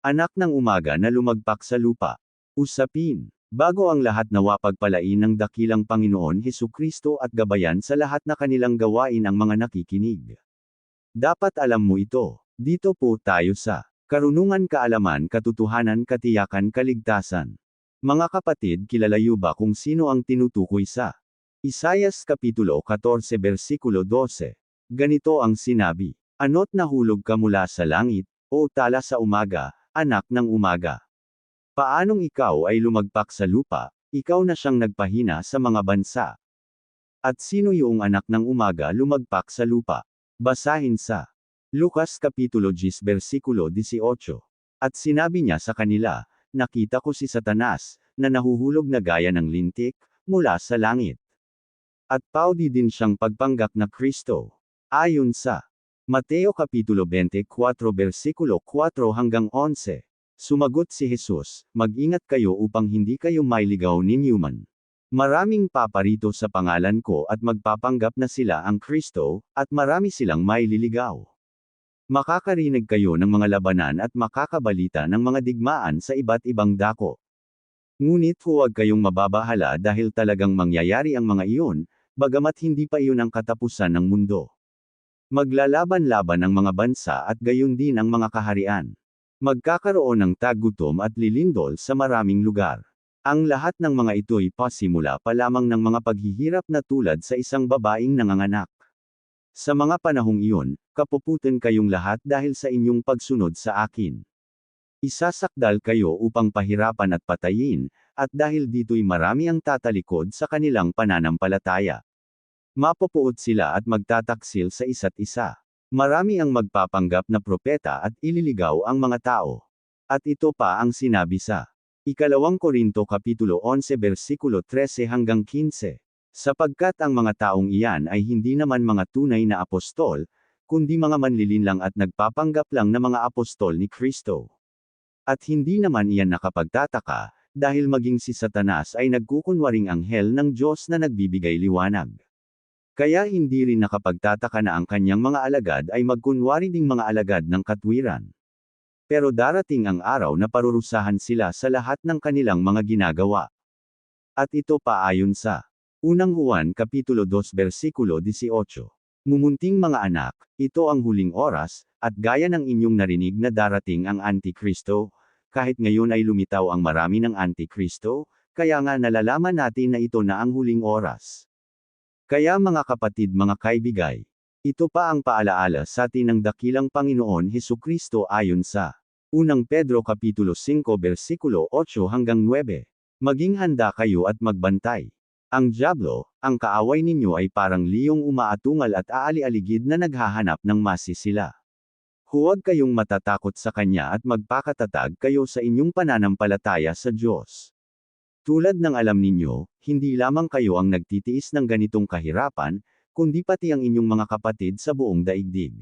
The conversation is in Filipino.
Anak ng umaga na lumagpak sa lupa. Usapin. Bago ang lahat nawa pagpalain ng dakilang Panginoon Heso Kristo at gabayan sa lahat na kanilang gawain ang mga nakikinig. Dapat alam mo ito. Dito po tayo sa Karunungan Kaalaman Katotohanan Katiyakan Kaligtasan. Mga kapatid kilalayo ba kung sino ang tinutukoy sa Isayas Kapitulo 14 Versikulo 12. Ganito ang sinabi. Ano't nahulog ka mula sa langit, o tala sa umaga, anak ng umaga. Paanong ikaw ay lumagpak sa lupa, ikaw na siyang nagpahina sa mga bansa. At sino yung anak ng umaga lumagpak sa lupa? Basahin sa Lucas Kapitulo 10 versikulo 18. At sinabi niya sa kanila, nakita ko si Satanas, na nahuhulog na gaya ng lintik, mula sa langit. At paudi din siyang pagpanggap na Kristo. Ayon sa Mateo Kapitulo 24 versikulo 4 hanggang 11. Sumagot si Jesus, mag-ingat kayo upang hindi kayo mailigaw ni Newman. Maraming paparito sa pangalan ko at magpapanggap na sila ang Kristo, at marami silang maililigaw. Makakarinig kayo ng mga labanan at makakabalita ng mga digmaan sa iba't ibang dako. Ngunit huwag kayong mababahala dahil talagang mangyayari ang mga iyon, bagamat hindi pa iyon ang katapusan ng mundo. Maglalaban-laban ang mga bansa at gayon din ang mga kaharian. Magkakaroon ng tagutom at lilindol sa maraming lugar. Ang lahat ng mga ito'y pasimula pa lamang ng mga paghihirap na tulad sa isang babaeng nanganganak. Sa mga panahong iyon, kapuputan kayong lahat dahil sa inyong pagsunod sa akin. Isasakdal kayo upang pahirapan at patayin, at dahil dito'y marami ang tatalikod sa kanilang pananampalataya. Mapupuot sila at magtataksil sa isa't isa. Marami ang magpapanggap na propeta at ililigaw ang mga tao. At ito pa ang sinabi sa Ikalawang Korinto Kapitulo 11 versikulo 13 hanggang 15. Sapagkat ang mga taong iyan ay hindi naman mga tunay na apostol, kundi mga manlilinlang at nagpapanggap lang na mga apostol ni Kristo. At hindi naman iyan nakapagtataka, dahil maging si Satanas ay nagkukunwaring anghel ng Diyos na nagbibigay liwanag. Kaya hindi rin nakapagtataka na ang kanyang mga alagad ay magkunwari ding mga alagad ng katwiran. Pero darating ang araw na parurusahan sila sa lahat ng kanilang mga ginagawa. At ito pa ayon sa Unang Juan Kapitulo 2 Versikulo 18. Mumunting mga anak, ito ang huling oras, at gaya ng inyong narinig na darating ang Antikristo, kahit ngayon ay lumitaw ang marami ng Antikristo, kaya nga nalalaman natin na ito na ang huling oras. Kaya mga kapatid mga kaibigay, ito pa ang paalaala sa atin ng dakilang Panginoon Heso Kristo ayon sa Unang Pedro Kapitulo 5 versikulo 8 hanggang 9. Maging handa kayo at magbantay. Ang Diablo, ang kaaway ninyo ay parang liyong umaatungal at aali-aligid na naghahanap ng masisila. Huwag kayong matatakot sa kanya at magpakatatag kayo sa inyong pananampalataya sa Diyos. Tulad ng alam ninyo, hindi lamang kayo ang nagtitiis ng ganitong kahirapan, kundi pati ang inyong mga kapatid sa buong daigdig.